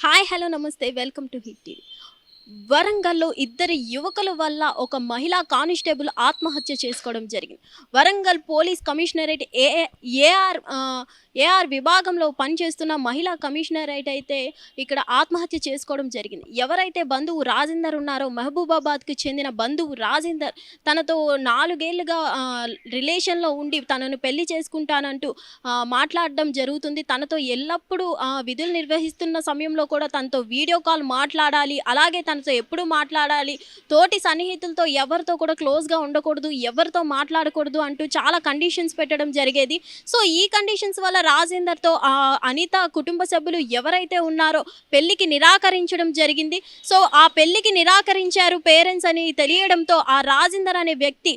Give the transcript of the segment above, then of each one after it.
Hi hello namaste welcome to hit TV వరంగల్లో ఇద్దరు యువకుల వల్ల ఒక మహిళా కానిస్టేబుల్ ఆత్మహత్య చేసుకోవడం జరిగింది. Warangal police commissionerate A AR AR విభాగంలో పనిచేస్తున్న మహిళా కమిషనరేట్ అయితే ఇక్కడ ఆత్మహత్య చేసుకోవడం జరిగింది. ఎవరైతే బంధువు రాజేందర్ ఉన్నారో మహబూబాబాద్కి చెందిన బంధువు రాజేందర్ తనతో నాలుగేళ్ళుగా రిలేషన్లో ఉండి తనను పెళ్ళి చేసుకుంటానంటూ మాట్లాడడం జరుగుతుంది. తనతో ఎల్లప్పుడూ విధులు నిర్వహిస్తున్న సమయంలో కూడా తనతో వీడియో కాల్ మాట్లాడాలి. అలాగే తన తనతో ఎప్పుడు మాట్లాడాలి? తోటి సన్నిహితులతో ఎవరితో కూడా క్లోజ్గా ఉండకూడదు ఎవరితో మాట్లాడకూడదు అంటూ చాలా కండిషన్స్ పెట్టడం జరిగేది. సో ఈ కండిషన్స్ వల్ల రాజేందర్తో ఆ అనిత కుటుంబ సభ్యులు ఎవరైతే ఉన్నారో పెళ్ళికి నిరాకరించడం జరిగింది. సో ఆ పెళ్ళికి నిరాకరించారు పేరెంట్స్ అని తెలియడంతో ఆ రాజేందర్ అనే వ్యక్తి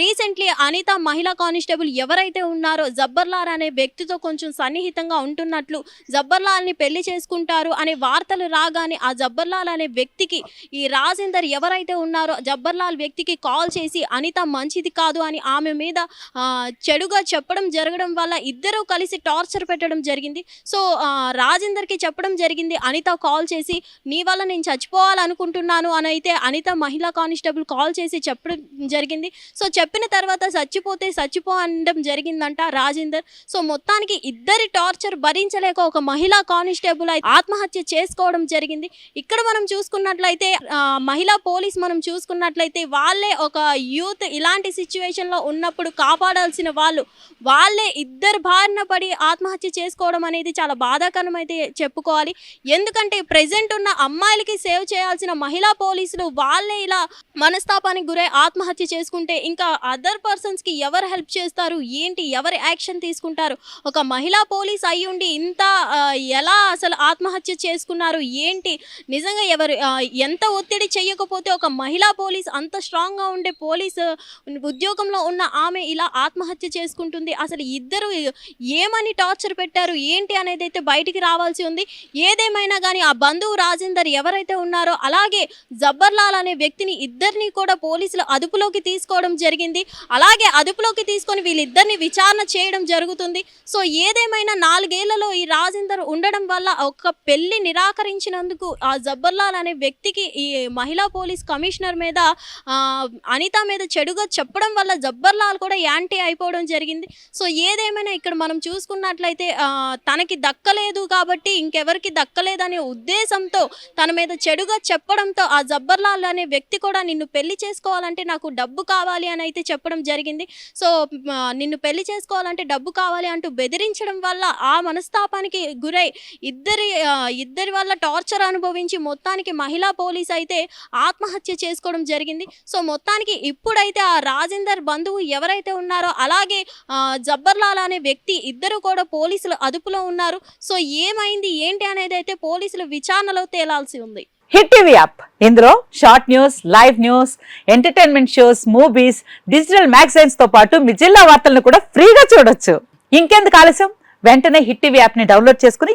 రీసెంట్లీ అనిత మహిళా కానిస్టేబుల్ ఎవరైతే ఉన్నారో జబ్బర్లాల్ అనే వ్యక్తితో కొంచెం సన్నిహితంగా ఉంటున్నట్లు జబ్బర్లాల్ని పెళ్ళి చేసుకుంటారు అనే వార్తలు రాగానే ఆ జబ్బర్లాల్ అనే వ్యక్తికి ఈ రాజేందర్ ఎవరైతే ఉన్నారో జబ్బర్లాల్ వ్యక్తికి కాల్ చేసి అనిత మంచిది కాదు అని ఆమె మీద చెడుగా చెప్పడం జరగడం వల్ల ఇద్దరూ కలిసి టార్చర్ పెట్టడం జరిగింది. సో రాజేందర్కి చెప్పడం జరిగింది. అనిత కాల్ చేసి నీ వల్ల నేను చచ్చిపోవాలనుకుంటున్నాను అని అయితే అనిత మహిళా కానిస్టేబుల్ కాల్ చేసి చెప్పడం జరిగింది. సో చెప్పిన తర్వాత చచ్చిపోతే చచ్చిపో అనడం జరిగిందంట రాజేందర్. సో మొత్తానికి ఇద్దరి టార్చర్ భరించలేక ఒక మహిళా కానిస్టేబుల్ అయితే ఆత్మహత్య చేసుకోవడం జరిగింది. ఇక్కడ మనం చూసుకున్నట్లయితే మహిళా పోలీస్ మనం చూసుకున్నట్లయితే వాళ్ళే ఒక యూత్ ఇలాంటి సిచ్యువేషన్లో ఉన్నప్పుడు కాపాడాల్సిన వాళ్ళు వాళ్ళే ఇద్దరు బారిన పడి ఆత్మహత్య చేసుకోవడం అనేది చాలా బాధాకరం అయితే చెప్పుకోవాలి. ఎందుకంటే ప్రజెంట్ ఉన్న అమ్మాయిలకి సేవ్ చేయాల్సిన మహిళా పోలీసులు వాళ్ళే ఇలా మనస్తాపానికి గురై ఆత్మహత్య చేసుకుంటే ఇంకా అదర్ పర్సన్స్కి ఎవరు హెల్ప్ చేస్తారు? ఏంటి? ఎవరు యాక్షన్ తీసుకుంటారు? ఒక మహిళా పోలీస్ అయ్యుండి ఇంత ఎలా అసలు ఆత్మహత్య చేసుకున్నారు? ఏంటి? నిజంగా ఎవరు ఎంత ఒత్తిడి చేయకపోతే ఒక మహిళా పోలీస్ అంత స్ట్రాంగ్గా ఉండే పోలీస్ ఉద్యోగంలో ఉన్న ఆమె ఇలా ఆత్మహత్య చేసుకుంటుంది. అసలు ఇద్దరు ఏమని టార్చర్ పెట్టారు? ఏంటి అనేది అయితే బయటికి రావాల్సి ఉంది. ఏదేమైనా కానీ ఆ బంధువు రాజేందర్ ఎవరైతే ఉన్నారో అలాగే జబ్బర్లాల్ అనే వ్యక్తిని ఇద్దరిని కూడా పోలీసులు అదుపులోకి తీసుకోవడం జరిగింది. అలాగే అదుపులోకి తీసుకొని వీళ్ళిద్దరిని విచారణ చేయడం జరుగుతుంది. సో ఏదేమైనా నాలుగేళ్ళలో ఈ రాజేందర్ ఉండడం వల్ల ఒక పెళ్ళి నిరాకరించినందుకు ఆ జబ్బర్లాల్ అనే వ్యక్తి వ్యక్తికి ఈ మహిళా పోలీస్ కమిషనర్ మీద అనిత మీద చెడుగా చెప్పడం వల్ల జబ్బర్లాల్ కూడా యాంటీ అయిపోవడం జరిగింది. సో ఏదేమైనా ఇక్కడ మనం చూసుకున్నట్లయితే తనకి దక్కలేదు కాబట్టి ఇంకెవరికి దక్కలేదనే ఉద్దేశంతో తన మీద చెడుగా చెప్పడంతో ఆ జబ్బర్లాల్ అనే వ్యక్తి కూడా నిన్ను పెళ్ళి చేసుకోవాలంటే నాకు డబ్బు కావాలి అని అయితే చెప్పడం జరిగింది. సో నిన్ను పెళ్ళి చేసుకోవాలంటే డబ్బు కావాలి అంటూ బెదిరించడం వల్ల ఆ మనస్తాపానికి గురై ఇద్దరి ఇద్దరి వల్ల టార్చర్ అనుభవించి మొత్తానికి మహిళ పోలీస్ అయితే ఆత్మహత్య చేసుకోవడం జరిగింది. సో మొత్తానికి ఇప్పుడైతే ఆ రాజేందర్ బంధువు ఎవరైతే ఉన్నారో అలాగే జబ్బర్లాల్ అనే వ్యక్తి ఇద్దరు కూడా పోలీసులు అదుపులో ఉన్నారు. సో ఏమైంది? ఏంటి అనేది అయితే పోలీసులు విచారణలో తేలాల్సి ఉంది. Hit TV app. ఇందులో short news live news entertainment shows movies digital మ్యాగజైన్స్తో పాటు మీ జిల్లా వార్తలను కూడా ఫ్రీగా చూడొచ్చు. ఇంకెందుకు ఆలస్యం? వెంటనే హిట్ టీవీ యాప్ని డౌన్లోడ్ చేసుకుని